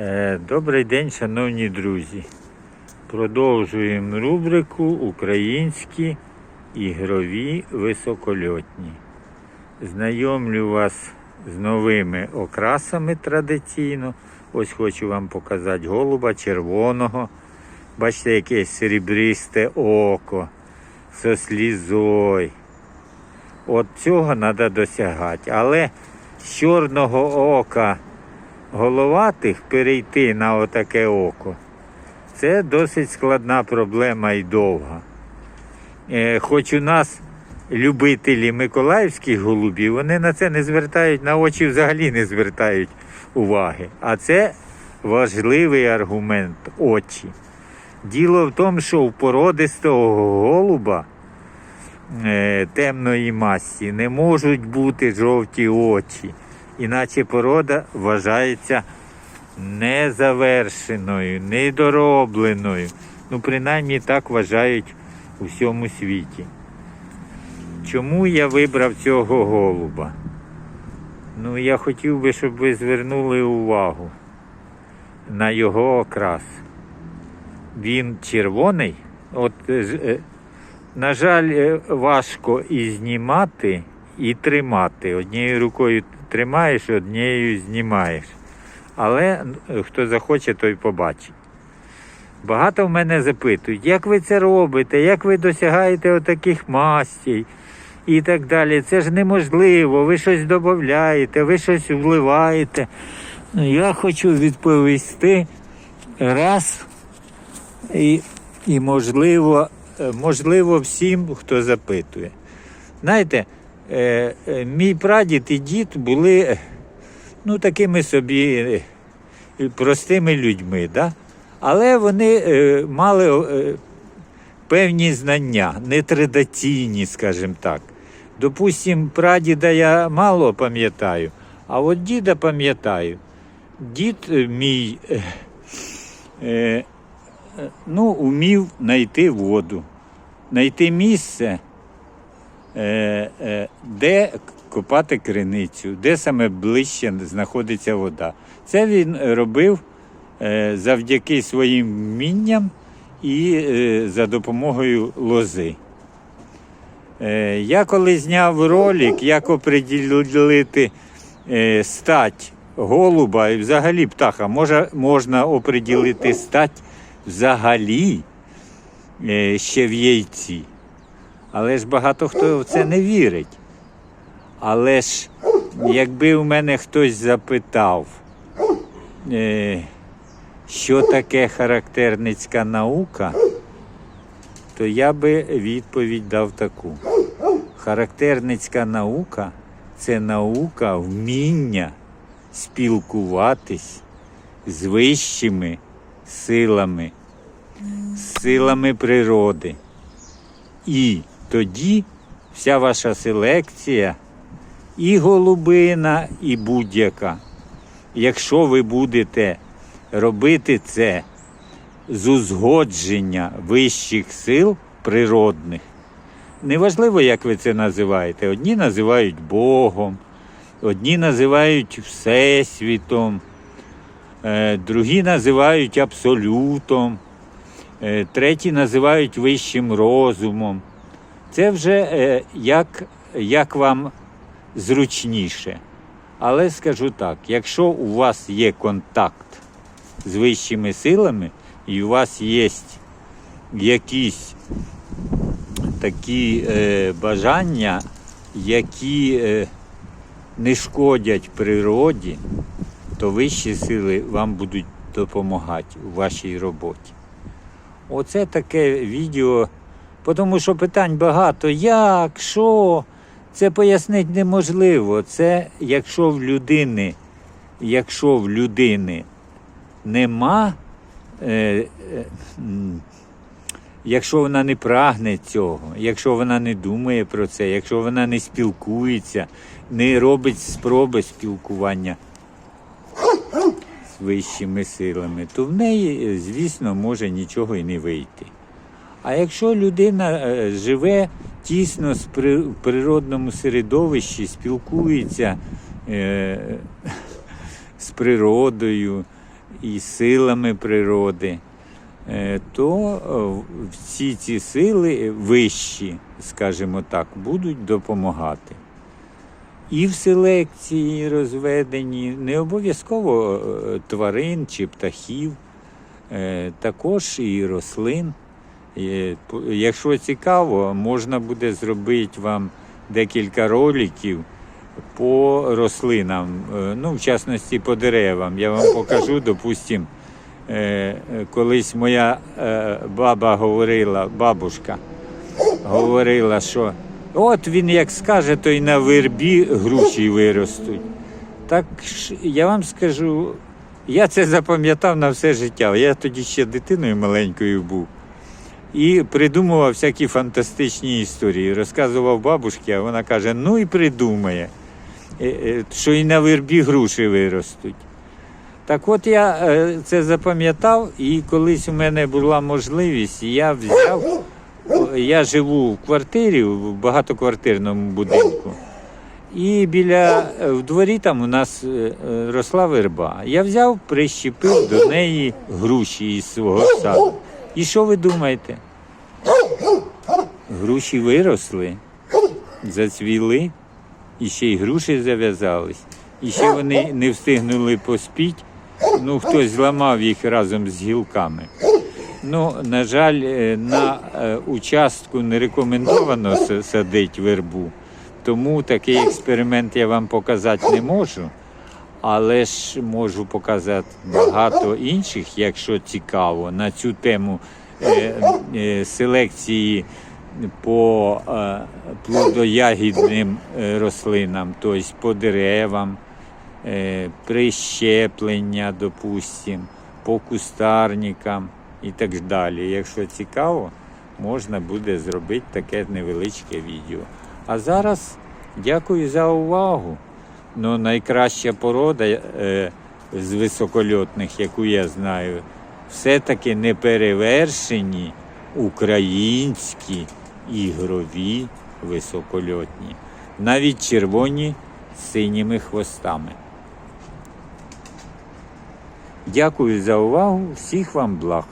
Е, Добрий день, шановні друзі. Продовжуємо рубрику Українські ігрові високольотні. Знайомлю вас з новими окрасами традиційно. Ось хочу вам показати голуба червоного. Бачите, яке серебристе око со слізою. От цього треба досягати. Але з чорного ока головатих перейти на отаке око. Це досить складна проблема і довга. Е, хоч у нас любителі миколаївських голубів, вони на це не звертають, на очі взагалі не звертають уваги. А це важливий аргумент очі. Діло в тому, що у породистого голуба е, темної масті не можуть бути жовті очі, іначе порода вважається незавершеною, недоробленою. Ну, принаймні так вважають у всьому світі. Чому я вибрав цього голуба? Ну, я хотів би, щоб ви звернули увагу на його окрас. Він червоний. От, е, е, на жаль, е, важко і знімати, і тримати. Однією рукою тримаєш, однією знімаєш. Але е, хто захоче, той побачить. Багато в мене запитують, як ви це робите, як ви досягаєте отаких мастей і так далі. Це ж неможливо, ви щось додаєте, ви щось вливаєте. Ну, Я хочу відповісти раз і, і можливо, е, можливо, всім, хто запитує. Знаєте, мій прадід і дід були е, ну, такими собі е, простими людьми, да? але вони е, мали е, певні знання, нетрадиційні, скажімо так. Допустим, прадіда я мало пам'ятаю, а от діда пам'ятаю. Дід е, мій е, е, е, ну, умів знайти воду, знайти місце, е, е, де копати криницю, де саме ближче знаходиться вода. Це він робив е, завдяки своїм вмінням і е, за допомогою лози. Е, Я коли зняв ролик, як оприділити е, стать голуба і взагалі птаха, може, можна оприділити стать взагалі е, ще в яйці. Але ж багато хто в це не вірить. Але ж якби у мене хтось запитав, е, що таке характерницька наука, то я би відповідь дав таку. Характерницька наука це наука вміння спілкуватись з вищими силами, з силами природи. І тоді вся ваша селекція, і голубина, і будь-яка. Якщо ви будете робити це з узгодження вищих сил природних, неважливо, як ви це називаєте. Одні називають Богом, одні називають Всесвітом, е, другі називають абсолютом, е, треті називають вищим розумом. Це вже е, як, як вам зручніше. Але скажу так: якщо у вас є контакт з вищими силами, і у вас є якісь такі е, бажання, які е, не шкодять природі, то вищі сили вам будуть допомагати у вашій роботі. Оце таке відео, тому що питань багато. Як, що? Це пояснити неможливо. Це якщо в людини, якщо в людини нема, е, е, якщо вона не прагне цього, якщо вона не думає про це, якщо вона не спілкується, не робить спроби спілкування з вищими силами, то в неї, звісно, може нічого і не вийти. А якщо людина е, живе тісно з природному середовищі, спілкується е, з природою, і силами природи, е, то всі ці сили вищі, скажімо так, будуть допомагати. І в селекції розведені не обов'язково тварин чи птахів, також і рослин. Якщо цікаво, можна буде зробити вам декілька роликів по рослинам, е, ну, в частності по деревам. Я вам покажу, допустим, е, е, колись моя е, баба говорила, бабушка говорила, що от він як скаже, то й на вербі груші виростуть. Так я вам скажу, я це запам'ятав на все життя. Я тоді ще дитиною маленькою був. І придумував всякі фантастичні історії. Розказував бабушці, а вона каже: ну і придумає, е, е, що і на вербі груші виростуть. Так от я е, це запам'ятав, і колись у мене була можливість, я взяв, я живу в квартирі, в багатоквартирному будинку. І біля в дворі там у нас росла верба. Я взяв, прищепив до неї груші із свого саду. І що ви думаєте? Груші виросли, зацвіли, і ще й груші зав'язались. І ще вони не встигнули поспіть. Ну, хтось зламав їх разом з гілками. Ну, на жаль, е, на е, участку не рекомендовано садити вербу, тому такий експеримент я вам показати не можу. Але ж можу показати багато інших, якщо цікаво, на цю тему е, е, селекції по е, плодоягідним е, рослинам, тобто по деревам, е, прищеплення, допустим, по кустарникам і так далі. Якщо цікаво, можна буде зробити таке невеличке відео. А зараз дякую за увагу. Ну, найкраща порода е, з високольотних, яку я знаю, все-таки неперевершені українські ігрові високольотні. Навіть червоні з синіми хвостами. Дякую за увагу. Всіх вам благ.